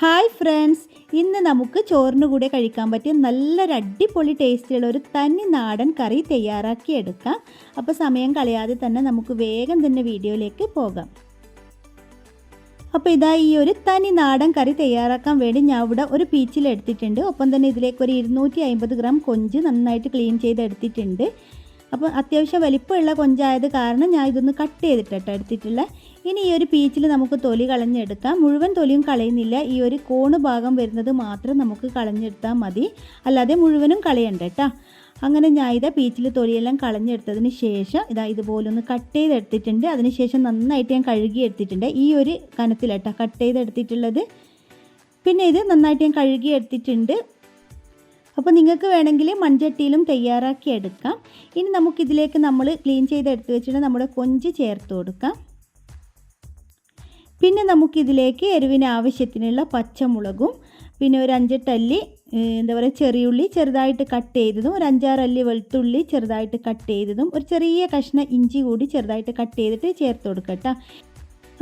Hi friends ഇന്ന് നമുക്ക് ചോറിന് കൂടെ കഴിക്കാൻ പറ്റിയ നല്ലൊരു അടിപൊളി ടേസ്റ്റിലുള്ള ഒരു തനി നാടൻ കറി തയ്യാറാക്കി എടുക്കാം. അപ്പോൾ സമയം കളയാതെ തന്നെ നമുക്ക് വേഗം തന്നെ വീഡിയോയിലേക്ക് പോകാം. അപ്പോൾ ഇതാ ഈ ഒരു തനി നാടൻ കറി തയ്യാറാക്കാൻ വേണ്ടി ഞാൻ ഇവിടെ ഒരു പീച്ചിൽ എടുത്തിട്ടുണ്ട്. ഒപ്പം തന്നെ ഇതിലേക്ക് ഒരു ഇരുന്നൂറ്റി ഗ്രാം കൊഞ്ച് നന്നായിട്ട് ക്ലീൻ ചെയ്ത് എടുത്തിട്ടുണ്ട് അപ്പോൾ അത്യാവശ്യം വലിപ്പമുള്ള കൊഞ്ചായത് കാരണം ഞാൻ ഇതൊന്ന് കട്ട് ചെയ്തിട്ടോ എടുത്തിട്ടുള്ള. ഇനി ഈ ഒരു പീച്ചിൽ നമുക്ക് തൊലി കളഞ്ഞെടുക്കാം. മുഴുവൻ തൊലിയും കളയുന്നില്ല. ഈ ഒരു കോണ് ഭാഗം വരുന്നത് മാത്രം നമുക്ക് കളഞ്ഞെടുത്താൽ മതി. അല്ലാതെ മുഴുവനും കളയണ്ട കേട്ടോ. അങ്ങനെ ഞാൻ ഇതാ പീച്ചിൽ തൊലിയെല്ലാം കളഞ്ഞെടുത്തതിന് ശേഷം ഇതാ ഇതുപോലൊന്ന് കട്ട് ചെയ്തെടുത്തിട്ടുണ്ട്. അതിനുശേഷം നന്നായിട്ട് ഞാൻ കഴുകി എടുത്തിട്ടുണ്ട് ഈ ഒരു കനത്തിലട്ടോ കട്ട് ചെയ്തെടുത്തിട്ടുള്ളത്. പിന്നെ ഇത് നന്നായിട്ട് ഞാൻ കഴുകി എടുത്തിട്ടുണ്ട് അപ്പോൾ നിങ്ങൾക്ക് വേണമെങ്കിൽ മൺചട്ടിയിലും തയ്യാറാക്കി എടുക്കാം. ഇനി നമുക്കിതിലേക്ക് നമ്മൾ ക്ലീൻ ചെയ്ത് എടുത്ത് വെച്ചിട്ട് നമ്മുടെ കൊഞ്ച് ചേർത്ത് കൊടുക്കാം. പിന്നെ നമുക്കിതിലേക്ക് എരിവിന് ആവശ്യത്തിനുള്ള പച്ചമുളകും പിന്നെ ഒരു അഞ്ചെട്ടല്ലി എന്താ പറയുക ചെറിയുള്ളി ചെറുതായിട്ട് കട്ട് ചെയ്തതും ഒരു അഞ്ചാറല്ലി വെളുത്തുള്ളി ചെറുതായിട്ട് കട്ട് ചെയ്തതും ഒരു ചെറിയ കഷ്ണം ഇഞ്ചി കൂടി ചെറുതായിട്ട് കട്ട് ചെയ്തിട്ട് ചേർത്ത് കൊടുക്കട്ടോ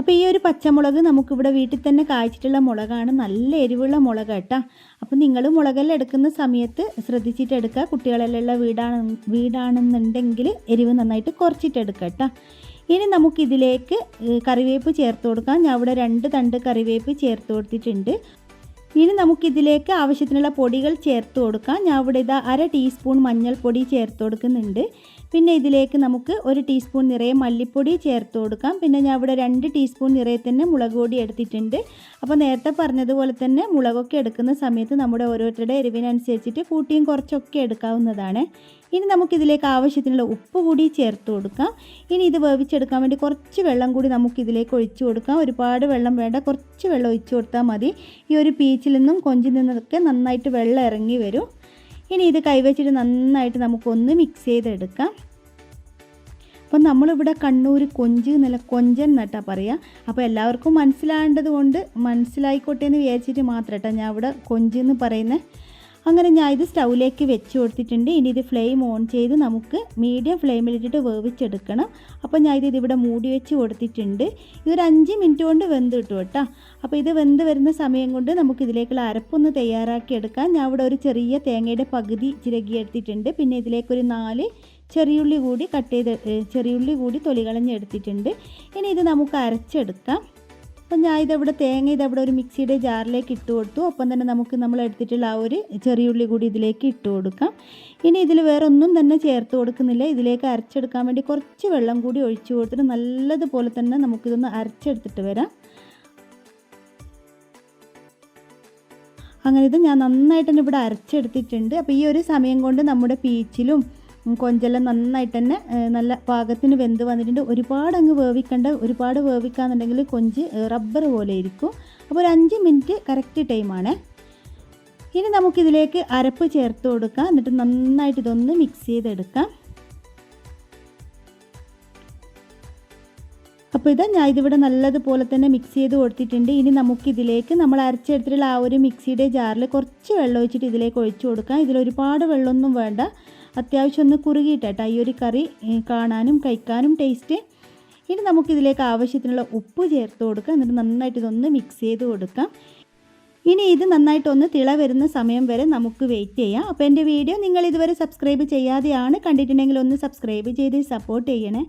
അപ്പോൾ ഈ ഒരു പച്ചമുളക് നമുക്കിവിടെ വീട്ടിൽ തന്നെ കായ്ച്ചിട്ടുള്ള മുളകാണ്. നല്ല എരിവുള്ള മുളക് കേട്ടോ. അപ്പോൾ നിങ്ങൾ മുളകെല്ലാം എടുക്കുന്ന സമയത്ത് ശ്രദ്ധിച്ചിട്ട് എടുക്കുക. കുട്ടികളെല്ലാം വീടാണ് വീടാണെന്നുണ്ടെങ്കിൽ എരിവ് നന്നായിട്ട് കുറച്ചിട്ട് എടുക്കുക കേട്ടോ. ഇനി നമുക്കിതിലേക്ക് കറിവേപ്പ് ചേർത്ത് കൊടുക്കാം. ഞാൻ ഇവിടെ രണ്ട് തണ്ട് കറിവേപ്പ് ചേർത്ത് കൊടുത്തിട്ടുണ്ട്. ഇനി നമുക്കിതിലേക്ക് ആവശ്യത്തിനുള്ള പൊടികൾ ചേർത്ത് കൊടുക്കാം. ഞാൻ ഇവിടെ ഇതാ അര ടീസ്പൂൺ മഞ്ഞൾപ്പൊടി ചേർത്ത് കൊടുക്കുന്നുണ്ട്. പിന്നെ ഇതിലേക്ക് നമുക്ക് ഒരു ടീസ്പൂൺ നിറയെ മല്ലിപ്പൊടി ചേർത്ത് കൊടുക്കാം. പിന്നെ ഞാൻ ഇവിടെ രണ്ട് ടീസ്പൂൺ നിറയെ തന്നെ മുളക് പൊടി എടുത്തിട്ടുണ്ട്. അപ്പോൾ നേരത്തെ പറഞ്ഞതുപോലെ തന്നെ മുളകൊക്കെ എടുക്കുന്ന സമയത്ത് നമ്മുടെ ഓരോരുത്തരുടെ എരിവിനനുസരിച്ചിട്ട് കൂട്ടിയും കുറച്ചൊക്കെ എടുക്കാവുന്നതാണ്. ഇനി നമുക്കിതിലേക്ക് ആവശ്യത്തിനുള്ള ഉപ്പ് കൂടി ചേർത്ത് കൊടുക്കാം. ഇനി ഇത് വേവിച്ചെടുക്കാൻ വേണ്ടി കുറച്ച് വെള്ളം കൂടി നമുക്കിതിലേക്ക് ഒഴിച്ചു കൊടുക്കാം. ഒരുപാട് വെള്ളം വേണ്ട കുറച്ച് വെള്ളം ഒഴിച്ചു കൊടുത്താൽ മതി. ഈ ഒരു പീച്ചിൽ നിന്നും കൊഞ്ചിൽ നിന്നൊക്കെ നന്നായിട്ട് വെള്ളം ഇറങ്ങി വരും. ഇനി ഇത് കൈവച്ചിട്ട് നന്നായിട്ട് നമുക്കൊന്ന് മിക്സ് ചെയ്തെടുക്കാം. അപ്പം നമ്മളിവിടെ കണ്ണൂർ കൊഞ്ച് എന്നല്ല കൊഞ്ചൻ നട്ടാ പറയുക അപ്പോൾ എല്ലാവർക്കും മനസ്സിലാകേണ്ടത് കൊണ്ട് മനസ്സിലായിക്കോട്ടെ എന്ന് വിചാരിച്ചിട്ട് മാത്രം കേട്ടോ ഞാൻ ഇവിടെ കൊഞ്ച് എന്ന് പറയുന്നത് അങ്ങനെ ഞാൻ ഇത് സ്റ്റൗവിലേക്ക് വെച്ച് കൊടുത്തിട്ടുണ്ട്. ഇനി ഇത് ഫ്ലെയിം ഓൺ ചെയ്ത് നമുക്ക് മീഡിയം ഫ്ലെയിമിലിട്ടിട്ട് വേവിച്ചെടുക്കണം. അപ്പോൾ ഞാൻ ഇത് ഇവിടെ മൂടി വെച്ച് കൊടുത്തിട്ടുണ്ട്. ഇതൊരു അഞ്ച് മിനിറ്റ് കൊണ്ട് വെന്ത് കിട്ടും കേട്ടോ. അപ്പോൾ ഇത് വെന്ത് വരുന്ന സമയം കൊണ്ട് നമുക്ക് ഇതിലേക്കുള്ള അരപ്പൊന്ന് തയ്യാറാക്കി എടുക്കാം. ഞാൻ ഇവിടെ ഒരു ചെറിയ തേങ്ങയുടെ പകുതി ചിരകി എടുത്തിട്ടുണ്ട്. പിന്നെ ഇതിലേക്കൊരു നാല് ചെറിയുള്ളി കൂടി കട്ട് ചെയ്ത് ചെറിയുള്ളി കൂടി തൊലി കളഞ്ഞെടുത്തിട്ടുണ്ട്. ഇനി ഇത് നമുക്ക് അരച്ചെടുക്കാം. അപ്പം ഞാൻ ഇതവിടെ തേങ്ങ ഇതവിടെ ഒരു മിക്സിയുടെ ജാറിലേക്ക് ഇട്ട് കൊടുത്തു. ഒപ്പം തന്നെ നമുക്ക് നമ്മൾ എടുത്തിട്ടുള്ള ആ ഒരു ചെറിയുള്ളി കൂടി ഇതിലേക്ക് ഇട്ട് കൊടുക്കാം. ഇനി ഇതിൽ വേറെ ഒന്നും തന്നെ ചേർത്ത് കൊടുക്കുന്നില്ല. ഇതിലേക്ക് അരച്ചെടുക്കാൻ വേണ്ടി കുറച്ച് വെള്ളം കൂടി ഒഴിച്ചു കൊടുത്തിട്ട് നല്ലതുപോലെ തന്നെ നമുക്കിതൊന്ന് അരച്ചെടുത്തിട്ട് വരാം. അങ്ങനെ ഇത് ഞാൻ നന്നായിട്ട് തന്നെ ഇവിടെ അരച്ചെടുത്തിട്ടുണ്ട്. അപ്പോൾ ഈ ഒരു സമയം കൊണ്ട് നമ്മുടെ പീച്ചിലും കൊഞ്ചെല്ലാം നന്നായിട്ട് തന്നെ നല്ല പാകത്തിന് വെന്ത് വന്നിട്ടുണ്ട്. ഒരുപാട് അങ്ങ് വേവിക്കേണ്ട ഒരുപാട് വേവിക്കാന്നുണ്ടെങ്കിൽ കൊഞ്ച് റബ്ബർ പോലെ ഇരിക്കും. അപ്പോൾ ഒരു അഞ്ച് മിനിറ്റ് കറക്റ്റ് ടൈമാണ് ഇനി നമുക്കിതിലേക്ക് അരപ്പ് ചേർത്ത് കൊടുക്കാം. എന്നിട്ട് നന്നായിട്ട് ഇതൊന്ന് മിക്സ് ചെയ്തെടുക്കാം. അപ്പോൾ ഇത് ഞാൻ ഇതിവിടെ നല്ലതുപോലെ തന്നെ മിക്സ് ചെയ്ത് കൊടുത്തിട്ടുണ്ട്. ഇനി നമുക്കിതിലേക്ക് നമ്മൾ അരച്ചെടുത്തിട്ടുള്ള ആ ഒരു മിക്സിയുടെ ജാറിൽ കുറച്ച് വെള്ളം ഒഴിച്ചിട്ട് ഇതിലേക്ക് ഒഴിച്ചു കൊടുക്കാം. ഇതിൽ ഒരുപാട് വെള്ളമൊന്നും വേണ്ട. അത്യാവശ്യം ഒന്ന് കുറുകിയിട്ടാട്ടോ ഈ ഒരു കറി കാണാനും കഴിക്കാനും ടേസ്റ്റ് ഇനി നമുക്കിതിലേക്ക് ആവശ്യത്തിനുള്ള ഉപ്പ് ചേർത്ത് കൊടുക്കുക എന്നിട്ട് നന്നായിട്ട് ഇതൊന്ന് മിക്സ് ചെയ്ത് കൊടുക്കാം. ഇനി ഇത് നന്നായിട്ടൊന്ന് തിള വരുന്ന സമയം വരെ നമുക്ക് വെയിറ്റ് ചെയ്യാം. അപ്പോൾ എന്റെ വീഡിയോ നിങ്ങൾ ഇതുവരെ സബ്സ്ക്രൈബ് ചെയ്യാതെയാണ് കണ്ടിട്ടുണ്ടെങ്കിൽ ഒന്ന് സബ്സ്ക്രൈബ് ചെയ്ത് സപ്പോർട്ട് ചെയ്യണേ.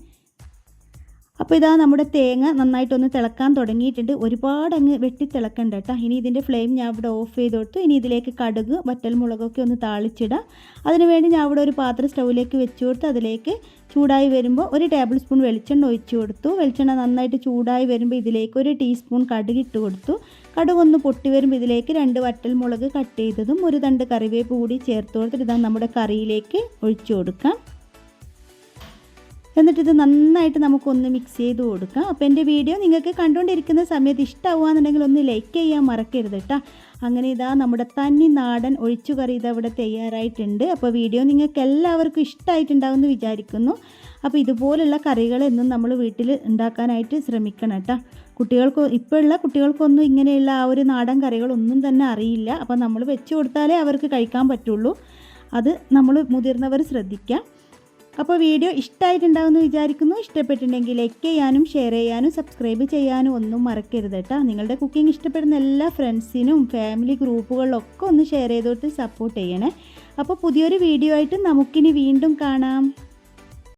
അപ്പോൾ ഇതാ നമ്മുടെ തേങ്ങ നന്നായിട്ടൊന്ന് തിളക്കാൻ തുടങ്ങിയിട്ടുണ്ട്. ഒരുപാട് അങ്ങ് വെട്ടി തിളക്കണ്ട കേട്ടോ. ഇനി ഇതിന്റെ ഫ്ലെയിം ഞാൻ ഇവിടെ ഓഫ് ചെയ്ത് കൊടുത്തു ഇനി ഇതിലേക്ക് കടുക് വറ്റൽ മുളകൊക്കെ ഒന്ന് താളിച്ചിടാം. അതിനുവേണ്ടി ഞാൻ ഇവിടെ ഒരു പാത്രം സ്റ്റൗവിലേക്ക് വെച്ച് കൊടുത്ത്. അതിലേക്ക് ചൂടായി വരുമ്പോൾ ഒരു ടേബിൾ സ്പൂൺ വെളിച്ചെണ്ണ ഒഴിച്ചു കൊടുത്തു. വെളിച്ചെണ്ണ നന്നായിട്ട് ചൂടായി വരുമ്പോൾ ഇതിലേക്ക് ഒരു ടീസ്പൂൺ കടുക് ഇട്ട് കൊടുത്തു. കടുക് ഒന്ന് പൊട്ടി വരുമ്പോൾ ഇതിലേക്ക് രണ്ട് വറ്റൽ മുളക് കട്ട് ചെയ്തതും ഒരു തണ്ട് കറിവേപ്പ് കൂടി ചേർത്ത് കൊടുത്തിട്ട് ഇതാ നമ്മുടെ കറിയിലേക്ക് ഒഴിച്ചു കൊടുക്കാം. എന്നിട്ട് ഇത് നന്നായിട്ട് നമുക്കൊന്ന് മിക്സ് ചെയ്ത് കൊടുക്കാം. അപ്പോൾ എന്റെ വീഡിയോ നിങ്ങൾക്ക് കണ്ടുകൊണ്ടിരിക്കുന്ന സമയത്ത് ഇഷ്ടമാവുകയെന്നുണ്ടെങ്കിൽ ഒന്ന് ലൈക്ക് ചെയ്യാൻ മറക്കരുത് കേട്ടോ അങ്ങനെ ഇതാ നമ്മുടെ തന്നി നാടൻ ഒഴിച്ചുകറി ഇതവിടെ തയ്യാറായിട്ടുണ്ട്. അപ്പോൾ വീഡിയോ നിങ്ങൾക്ക് എല്ലാവർക്കും ഇഷ്ടമായിട്ടുണ്ടാവുമെന്ന് വിചാരിക്കുന്നു. അപ്പോൾ ഇതുപോലുള്ള കറികൾ എന്നും നമ്മൾ വീട്ടിൽ ഉണ്ടാക്കാനായിട്ട് ശ്രമിക്കണം കേട്ടോ കുട്ടികൾക്ക് ഇപ്പോഴുള്ള കുട്ടികൾക്കൊന്നും ഇങ്ങനെയുള്ള ആ ഒരു നാടൻ കറികളൊന്നും തന്നെ അറിയില്ല. അപ്പോൾ നമ്മൾ വെച്ച് കൊടുത്താലേ അവർക്ക് കഴിക്കാൻ പറ്റുള്ളൂ. അത് നമ്മൾ മുതിർന്നവർ ശ്രദ്ധിക്കാം. അപ്പോൾ വീഡിയോ ഇഷ്ടമായിട്ടുണ്ടാവുമെന്ന് വിചാരിക്കുന്നു. ഇഷ്ടപ്പെട്ടിട്ടുണ്ടെങ്കിൽ ലൈക്ക് ചെയ്യാനും ഷെയർ ചെയ്യാനും സബ്സ്ക്രൈബ് ചെയ്യാനും ഒന്നും മറക്കരുത് കേട്ടോ. നിങ്ങളുടെ കുക്കിംഗ് ഇഷ്ടപ്പെടുന്ന എല്ലാ ഫ്രണ്ട്സിനും ഫാമിലി ഗ്രൂപ്പുകളിലൊക്കെ ഒന്ന് ഷെയർ ചെയ്തോട്ട് സപ്പോർട്ട് ചെയ്യണേ. അപ്പോൾ പുതിയൊരു വീഡിയോ ആയിട്ട് നമുക്കിനി വീണ്ടും കാണാം.